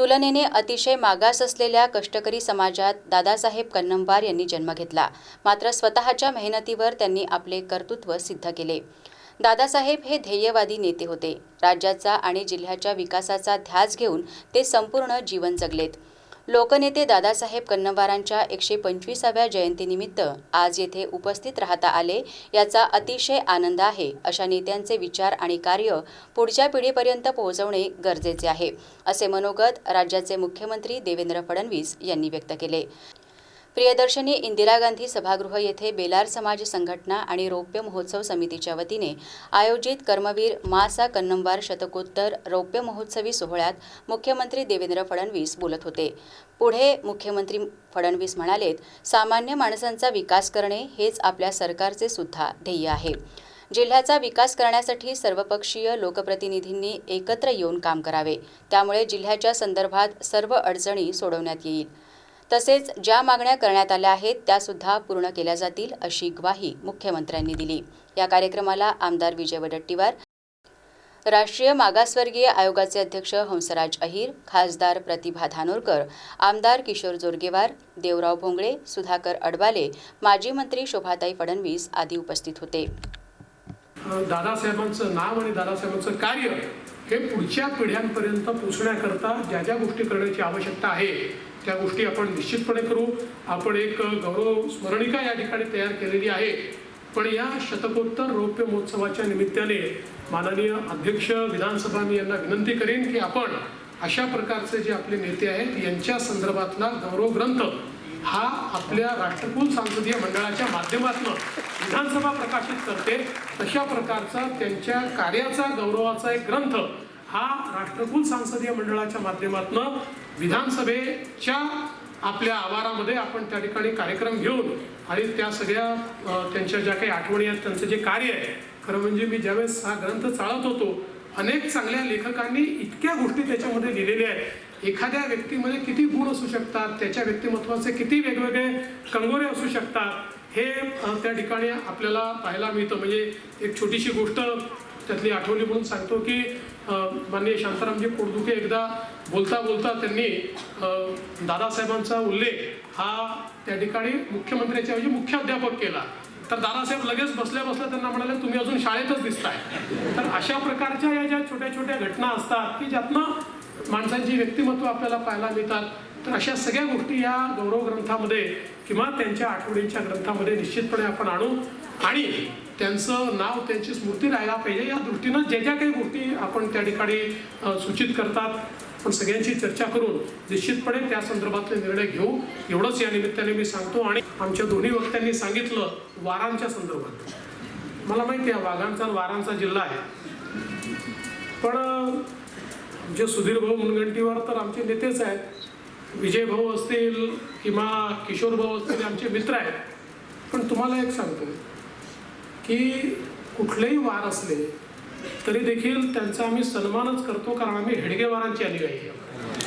तुलनेने अतिशय मागास असलेल्या कष्टकरी समाजात दादासाहेब कन्नमवार यांनी जन्म घेतला. मात्र स्वतःच्या मेहनतीवर त्यांनी आपले कर्तृत्व सिद्ध केले. दादासाहेब हे ध्येयवादी नेते होते. राज्याचा आणि जिल्ह्याच्या विकासाचा ध्यास घेऊन ते संपूर्ण जीवन जगलेत. लोकनेते दादासाहेब कन्नवारांच्या एकशे पंचवीसाव्या जयंतीनिमित्त आज येथे उपस्थित राहता आले याचा अतिशय आनंद आहे अशा नेत्यांचे विचार आणि कार्य पुढच्या पिढीपर्यंत पोहोचवणे गरजेचे आहे असे मनोगत राज्याचे मुख्यमंत्री देवेंद्र फडणवीस यांनी व्यक्त केले. प्रियदर्शनी इंदिरा गांधी सभागृह येथे बेलार समाज संघटना आणि रौप्य महोत्सव समितीच्या वतीने आयोजित कर्मवीर मासा कन्नमवार शतकोत्तर रौप्य महोत्सवी सोहळ्यात मुख्यमंत्री देवेंद्र फडणवीस बोलत होते. पुढे मुख्यमंत्री फडणवीस म्हणालेत सामान्य माणसांचा विकास करणे हेच आपल्या सरकारचे सुद्धा ध्येय आहे. जिल्ह्याचा विकास करण्यासाठी सर्वपक्षीय लोकप्रतिनिधींनी एकत्र येऊन काम करावे. त्यामुळे जिल्ह्याच्या संदर्भात सर्व अडचणी सोडवण्यात येईल. तसेच ज्या मागण्या करण्यात आल्या आहेत त्यासुद्धा पूर्ण केल्या जातील अशी ग्वाही मुख्यमंत्र्यांनी दिली. या कार्यक्रमाला आमदार विजय वडट्टीवार राष्ट्रीय मागासवर्गीय आयोगाचे अध्यक्ष हंसराज अहिर खासदार प्रतिभा धानोरकर आमदार किशोर जोरगेवार देवराव भोंगळे सुधाकर अडवाले माजी मंत्री शोभाताई फडणवीस आदी उपस्थित होते. दादासाहेबांचं नाव आणि दादासाहेबांचं कार्य हे पुढच्या पिढ्यांपर्यंत पोचण्याकरता ज्या ज्या गोष्टी करण्याची आवश्यकता आहे त्या गोष्टी आपण निश्चितपणे करू. आपण एक गौरव स्मरणिका या ठिकाणी तयार केलेली आहे. पण या शतकोत्तर रौप्य महोत्सवाच्या निमित्ताने माननीय अध्यक्ष विधानसभा मी यांना विनंती करेन की आपण अशा प्रकारचे जे आपले नेते आहेत यांच्या संदर्भातला गौरव ग्रंथ हा आपल्या राष्ट्रकुल संसदीय मंडळाच्या माध्यमातून विधानसभा प्रकाशित करते. तशा प्रकारचा त्यांच्या कार्याचा गौरवाचा एक ग्रंथ हा राष्ट्रकुल संसदीय मंडळाच्या माध्यमातून विधानसभेच्या आपल्या आवारामध्ये आपण त्या ठिकाणी कार्यक्रम घेऊन आणि त्या सगळ्या त्यांच्या ज्या काही आठवणी आहेत त्यांचं जे कार्य आहे खरं म्हणजे मी ज्यावेळेस हा ग्रंथ चाळत होतो अनेक चांगल्या लेखकांनी इतक्या गोष्टी त्याच्यामध्ये लिहिलेल्या आहेत. एखाद्या व्यक्तीमध्ये किती गुण असू शकतात त्याच्या व्यक्तिमत्वाचे किती वेगवेगळे कंगोरे असू शकतात हे त्या ठिकाणी आपल्याला पाहायला मिळतं. म्हणजे एक छोटीशी गोष्ट त्यातली आठवली म्हणून सांगतो की माननीय शांतारामजी पोटदुखे एकदा बोलता बोलता त्यांनी दादासाहेबांचा उल्लेख हा त्या ठिकाणी मुख्यमंत्र्याच्या ऐवजी मुख्याध्यापक केला. तर दादासाहेब लगेच बसल्या बसल्या त्यांना म्हणाले तुम्ही अजून शाळेतच दिसताय. तर अशा प्रकारच्या या ज्या छोट्या छोट्या घटना असतात की ज्यातनं माणसांची व्यक्तिमत्व आपल्याला पाहायला मिळतात तर अशा सगळ्या गोष्टी या गौरव ग्रंथामध्ये किंवा त्यांच्या आठवडींच्या ग्रंथामध्ये निश्चितपणे आपण आणू. आणि त्यांचं नाव त्यांची स्मृती राहायला पाहिजे. या दृष्टीनं ज्या ज्या काही गोष्टी आपण त्या ठिकाणी सूचित करतात पण सगळ्यांची चर्चा करून निश्चितपणे त्या संदर्भातले निर्णय घेऊ. एवढंच या निमित्ताने मी सांगतो. आणि आमच्या दोन्ही वक्त्यांनी सांगितलं वारांच्या संदर्भात. मला माहिती आहे वाघांचा वारांचा जिल्हा आहे. पण जे आमचे सुधीर भाऊ मुनगंटीवार तर आमचे नेतेच आहेत. विजय भाऊ असतील किंवा किशोर भाऊ असतील आमचे मित्र आहेत. पण तुम्हाला एक सांगतो की कुठलेही वार असले तरी देखील त्यांचा आम्ही सन्मानच करतो कारण आम्ही हेडगेवारांची अनुयायी आहोत.